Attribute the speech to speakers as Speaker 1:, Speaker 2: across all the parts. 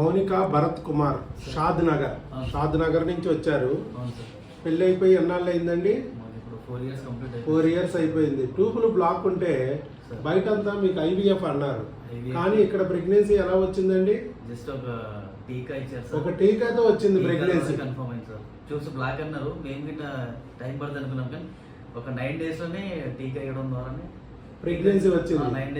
Speaker 1: మౌనిక భరత్ కుమార్ షాద్ నగర్ షాద్ నగర్ నుంచి వచ్చారు. పెళ్ళి అయిపోయి ఎన్నాళ్ళు అయిందండి?
Speaker 2: Four years complete
Speaker 1: four years అయిపోయింది. ట్యూబులు బ్లాక్ ఉంటే బయట అంతా మీకు ఐవీఎఫ్ అన్నారు. కానీ ఇక్కడ ప్రెగ్నెన్సీ ఎలా వచ్చిందండి?
Speaker 2: జస్ట్ ఒక టీకా ఇచ్చారు
Speaker 1: ఒక టీకాతో వచ్చింది ప్రెగ్నెన్సీ.
Speaker 2: కన్ఫర్మ్ అయింది సార్. చూసి బ్లాక్ అన్నారు. మేము గిట్ట టైం పడుతుంది అనుకున్నాం కానీ ఒక నైన్ డేస్లోనే టీకా ఇవ్వడం ద్వారానే
Speaker 1: వచ్చింది.
Speaker 2: నైన్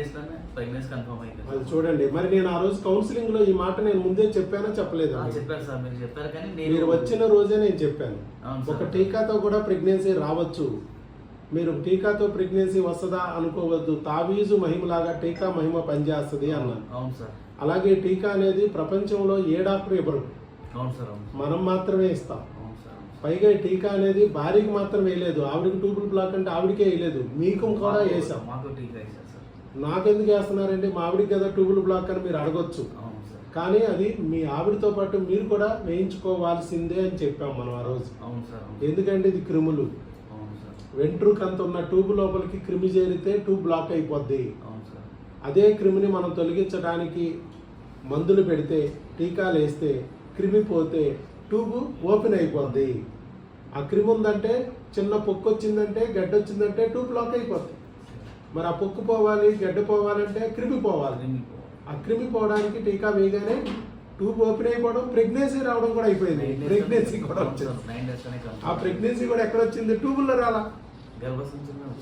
Speaker 2: ప్రెగ్నెన్సీ కన్ఫర్మ్ అయింది
Speaker 1: అది చూడండి. మరి నేను ఆ రోజు కౌన్సిలింగ్లో ఈ మాట నేను ముందే చెప్పానా చెప్పలేదు
Speaker 2: సార్ మీరు చెప్పారు కానీ నేను
Speaker 1: మీరు వచ్చిన రోజే నేను చెప్పాను. ఒక. టీకాతో కూడా ప్రెగ్నెన్సీ రావచ్చు. మీరు టీకాతో ప్రెగ్నెన్సీ వస్తుందా అనుకోవద్దు. తావీజు మహిమలాగా టీకా మహిమ పనిచేస్తుంది అన్నాను
Speaker 2: అవును సార్.
Speaker 1: అలాగే టీకా అనేది ప్రపంచంలో ఏ డాక్టర్ ఇవ్వరు
Speaker 2: అవును సార్.
Speaker 1: మనం మాత్రమే ఇస్తాం. పైగా టీకా అనేది భార్యకి మాత్రం వేయలేదు. ఆవిడకి టూబుల్ బ్లాక్ అంటే ఆవిడకే వేయలేదు. మీకు కూడా వేసాం నాకెందుకు వేస్తున్నారంటే మా ఆవిడకి కదా టూబుల్ బ్లాక్ అని మీరు అడగొచ్చు.
Speaker 2: అవును సార్.
Speaker 1: కానీ అది మీ ఆవిడతో పాటు మీరు కూడా వేయించుకోవాల్సిందే అని చెప్పాం మనం ఆ రోజు.
Speaker 2: అవును సార్ అవును
Speaker 1: ఎందుకంటే ఇది క్రిములు.
Speaker 2: అవును సార్.
Speaker 1: వెంట్రుకంత ఉన్న ట్యూబ్ లోపలికి క్రిమి చేరితే ట్యూబ్ బ్లాక్ అయిపోద్ది.
Speaker 2: అవును సార్.
Speaker 1: అదే క్రిమిని మనం తొలగించడానికి మందులు పెడితే టీకాలు వేస్తే క్రిమి పోతే ట్యూబ్ ఓపెన్ అయిపోద్ది. ఆ క్రిమి ఉందంటే చిన్న పొక్కు వచ్చిందంటే గడ్డ వచ్చిందంటే ట్యూబ్ బ్లాక్ అయిపోద్ది. మరి ఆ పొక్కు పోవాలి గడ్డ పోవాలంటే క్రిమి పోవాలి. ఆ క్రిమి పోవడానికి టీకా వేయగానే ట్యూబ్ ఓపెన్ అయిపోవడం ప్రెగ్నెన్సీ రావడం కూడా అయిపోయింది. ప్రెగ్నెన్సీ కూడా వచ్చింది. ఆ ప్రెగ్నెన్సీ కూడా ఎక్కడ వచ్చింది ట్యూబుల్లో రాలా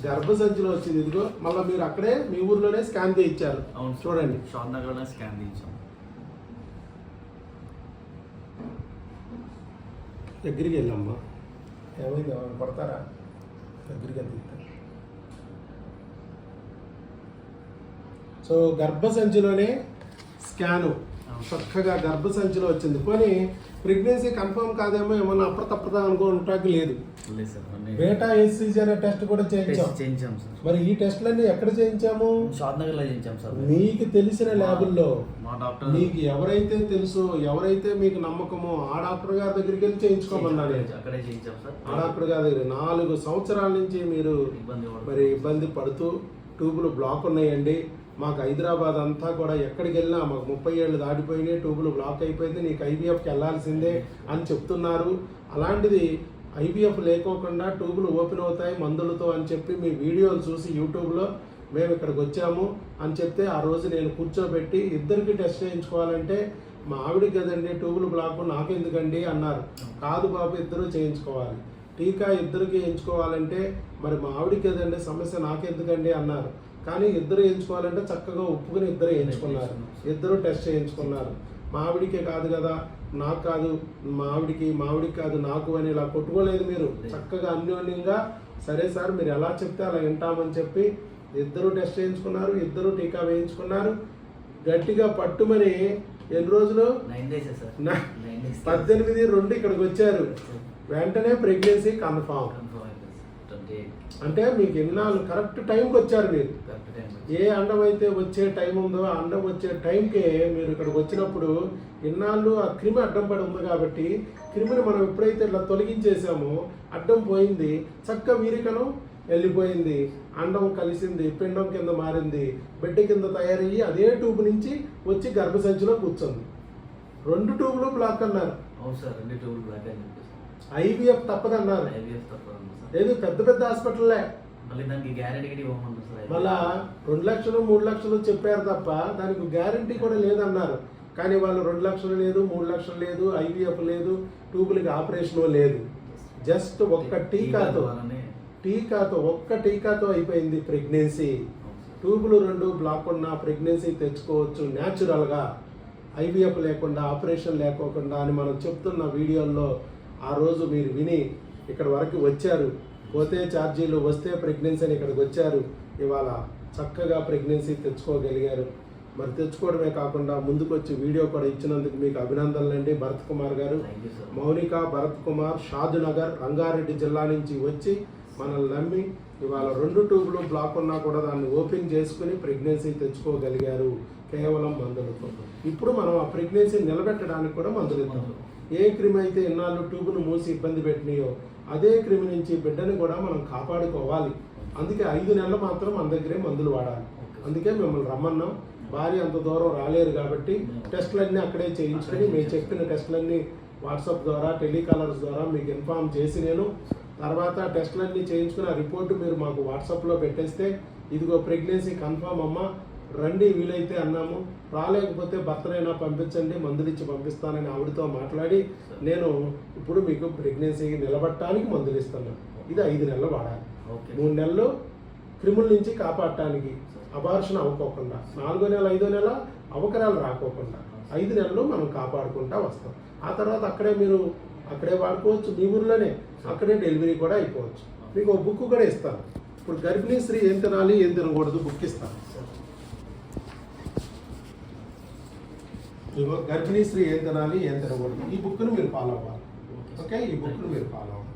Speaker 2: గర్భసంచిలో వచ్చింది.
Speaker 1: ఇదిగో మళ్ళీ మీరు అక్కడే మీ ఊర్లోనే స్కాన్ చేయించారు. చూడండి.
Speaker 2: స్కాన్ తీయించాం
Speaker 1: దగ్గరికి వెళ్ళమ్మా. ఏమైంది? ఎవరైనా కొడతారా దగ్గరికి వెళ్తే సో గర్భసంచిలోనే స్కాను. చక్కగా గర్భసంచిలో వచ్చింది. పోనీ ప్రెగ్నెన్సీ కన్ఫర్మ్ కాదేమో ఏమన్నా అప్రతప్రత అనుకోవటానికి లేదు. బేటా ఎస్సీజీ అనే టెస్ట్ కూడా చేయించాం
Speaker 2: టెస్ట్ చేయించాం. సార్.
Speaker 1: మరి ఈ టెస్ట్లన్నీ ఎక్కడ చేయించాము?
Speaker 2: షాద్ నగర్లో చేయించాం సార్.
Speaker 1: మీకు తెలిసిన ల్యాబుల్లో.
Speaker 2: మా డాక్టర్
Speaker 1: మీకు ఎవరైతే తెలుసో ఎవరైతే మీకు నమ్మకమో ఆ డాక్టర్ గారి దగ్గరికి వెళ్ళి చేయించుకోమన్నా నేను
Speaker 2: అక్కడే చేయించాం సార్.
Speaker 1: ఆ డాక్టర్ గారి దగ్గర నాలుగు సంవత్సరాల నుంచి మీరు. మరి ఇబ్బంది పడుతూ ట్యూబులు బ్లాక్ ఉన్నాయండి. మాకు హైదరాబాద్ అంతా కూడా ఎక్కడికి వెళ్ళినా మాకు ముప్పై ఏళ్ళు దాటిపోయినాయి ట్యూబులు బ్లాక్ అయిపోయింది నీకు ఐవీఎఫ్కి వెళ్ళాల్సిందే అని చెప్తున్నారు. అలాంటిది ఐవీఎఫ్ లేకోకుండా ట్యూబులు ఓపెన్ అవుతాయి మందులతో అని చెప్పి మీ వీడియోలు చూసి యూట్యూబ్లో మేము ఇక్కడికి వచ్చాము అని చెప్తే ఆ రోజు నేను కూర్చోబెట్టి ఇద్దరికి టెస్ట్ చేయించుకోవాలంటే మా ఆవిడకి కదండి ట్యూబులు బ్లాక్ నాకెందుకండి అన్నారు. కాదు బాబు ఇద్దరు చేయించుకోవాలి. టీకా ఇద్దరికి వేయించుకోవాలంటే మరి మా ఆవిడకి కదండి సమస్య నాకెందుకండి అన్నారు. కానీ ఇద్దరు వేయించుకోవాలంటే చక్కగా ఒప్పుకుని ఇద్దరు వేయించుకున్నారు. ఇద్దరు టెస్ట్ చేయించుకున్నారు. మా ఆవిడికే కాదు కదా నాకు కాదు మా ఆవిడికి మా ఆవిడికి కాదు నాకు అని ఇలా కొట్టుకోలేదు మీరు. చక్కగా అన్యోన్యంగా సరే సార్ మీరు ఎలా చెప్తే అలా వింటామని చెప్పి ఇద్దరు టెస్ట్ చేయించుకున్నారు ఇద్దరు టీకా వేయించుకున్నారు. గట్టిగా పట్టుమని ఎన్ని రోజులు? పద్దెనిమిది రెండు ఇక్కడికి వచ్చారు. వెంటనే ప్రెగ్నెన్సీ కన్ఫామ్. అంటే మీకు ఎన్నాళ్ళు కరెక్ట్ టైంకి వచ్చారు మీరు. ఏ అండం అయితే వచ్చే టైం ఉందో ఆ అండం వచ్చే టైంకే మీరు ఇక్కడికి వచ్చినప్పుడు ఇన్నాళ్ళు ఆ క్రిమి అడ్డం పడి ఉంది కాబట్టి క్రిమిని మనం ఎప్పుడైతే ఇట్లా తొలగించేసామో అడ్డం పోయింది చక్క వీరికను వెళ్ళిపోయింది. అండం కలిసింది పిండం కింద మారింది బిడ్డ కింద తయారయ్యి అదే ట్యూబ్ నుంచి వచ్చి గర్భసంచిలో కూర్చుంది. రెండు ట్యూబ్లు బ్లాక్ అన్నారు.
Speaker 2: అవును సార్ రెండు టూల్ బ్లాక్ చెప్పేసి
Speaker 1: ఐవీఎఫ్ తప్పదన్నారు.
Speaker 2: ఐవీఎఫ్ తప్పదు సార్.
Speaker 1: లేదు పెద్ద పెద్ద హాస్పిటల్లే.
Speaker 2: మళ్ళీ దానికి గ్యారెంటీ కూడా ఇవ్వమంటారు సార్
Speaker 1: మళ్ళా రెండు లక్షలు మూడు లక్షలు చెప్పారు తప్ప దానికి గ్యారంటీ కూడా లేదన్నారు. కానీ వాళ్ళు రెండు లక్షలు లేదు మూడు లక్షలు లేదు ఐవీఎఫ్ లేదు ట్యూబులకి ఆపరేషన్ లేదు. జస్ట్ ఒక్క టీకాతో టీకాతో ఒక్క టీకాతో అయిపోయింది ప్రెగ్నెన్సీ. ట్యూబులు రెండు బ్లాక్ ఉన్న ప్రెగ్నెన్సీ తెచ్చుకోవచ్చు న్యాచురల్గా. ఐవీఎఫ్ లేకుండా ఆపరేషన్ లేకోకుండా అని మనం చెప్తున్న వీడియోల్లో ఆ రోజు మీరు విని ఇక్కడ వరకు వచ్చారు. పోతే ఛార్జీలు వస్తే ప్రెగ్నెన్సీ అని ఇక్కడికి వచ్చారు. ఇవాళ చక్కగా ప్రెగ్నెన్సీ తెచ్చుకోగలిగారు. మరి తెచ్చుకోవడమే కాకుండా ముందుకు వచ్చి వీడియో కూడా ఇచ్చినందుకు మీకు అభినందనలు అండి. భరత్ కుమార్ గారు మౌనిక భరత్ కుమార్ షాద్ నగర్ రంగారెడ్డి జిల్లా నుంచి వచ్చి మనల్ని నమ్మి ఇవాళ రెండు ట్యూబ్లు బ్లాక్ ఉన్నా కూడా దాన్ని ఓపెన్ చేసుకుని ప్రెగ్నెన్సీ తెచ్చుకోగలిగారు. కేవలం మందులతో. ఇప్పుడు మనం ఆ ప్రెగ్నెన్సీ నిలబెట్టడానికి కూడా మందులు ఇద్దాం. ఏ క్రిమి అయితే ఇన్నాళ్ళు ట్యూబ్ను మూసి ఇబ్బంది పెట్టినాయో అదే క్రిమి నుంచి బిడ్డని కూడా మనం కాపాడుకోవాలి. అందుకే ఐదు నెలలు మాత్రం మన దగ్గరే మందులు వాడాలి. అందుకే మిమ్మల్ని రమ్మన్నాం. భార్య అంత దూరం రాలేరు కాబట్టి టెస్టులన్నీ అక్కడే చేయించుకొని మేము చెప్పిన టెస్టులన్నీ వాట్సాప్ ద్వారా టెలికాలర్స్ ద్వారా మీకు ఇన్ఫామ్ చేసి నేను తర్వాత టెస్టులన్నీ చేయించుకుని ఆ రిపోర్టు మీరు మాకు వాట్సాప్లో పెట్టేస్తే ఇదిగో ప్రెగ్నెన్సీ కన్ఫామ్ అమ్మ రండి వీలైతే అన్నాము. రాలేకపోతే భర్తనైనా పంపించండి మందులు ఇచ్చి పంపిస్తానని ఆవిడతో మాట్లాడి నేను ఇప్పుడు మీకు ప్రెగ్నెన్సీ నిలబట్టడానికి మందులు ఇస్తున్నాను ఇది ఐదు నెలలు వాడాలి. మూడు నెలలు క్రిముల నుంచి కాపాడటానికి అబార్షన్ అవ్వకోకుండా నాలుగో నెల ఐదో నెల అవకరాలు రాకోకుండా ఐదు నెలలు మనం కాపాడుకుంటా వస్తాం. ఆ తర్వాత అక్కడే మీరు అక్కడే వాడుకోవచ్చు మీ ఊర్లోనే అక్కడే డెలివరీ కూడా అయిపోవచ్చు. మీకు ఒక బుక్ కూడా ఇస్తాను. ఇప్పుడు గర్భిణీ స్త్రీ ఏం తినాలి ఏం తినకూడదు బుక్ ఇస్తాను. గర్భిణీ స్త్రీ ఏం తినాలి ఏం తినకూడదు. ఈ బుక్ను మీరు ఫాలో అవ్వాలి. ఓకే? ఈ బుక్ను మీరు ఫాలో అవ్వాలి.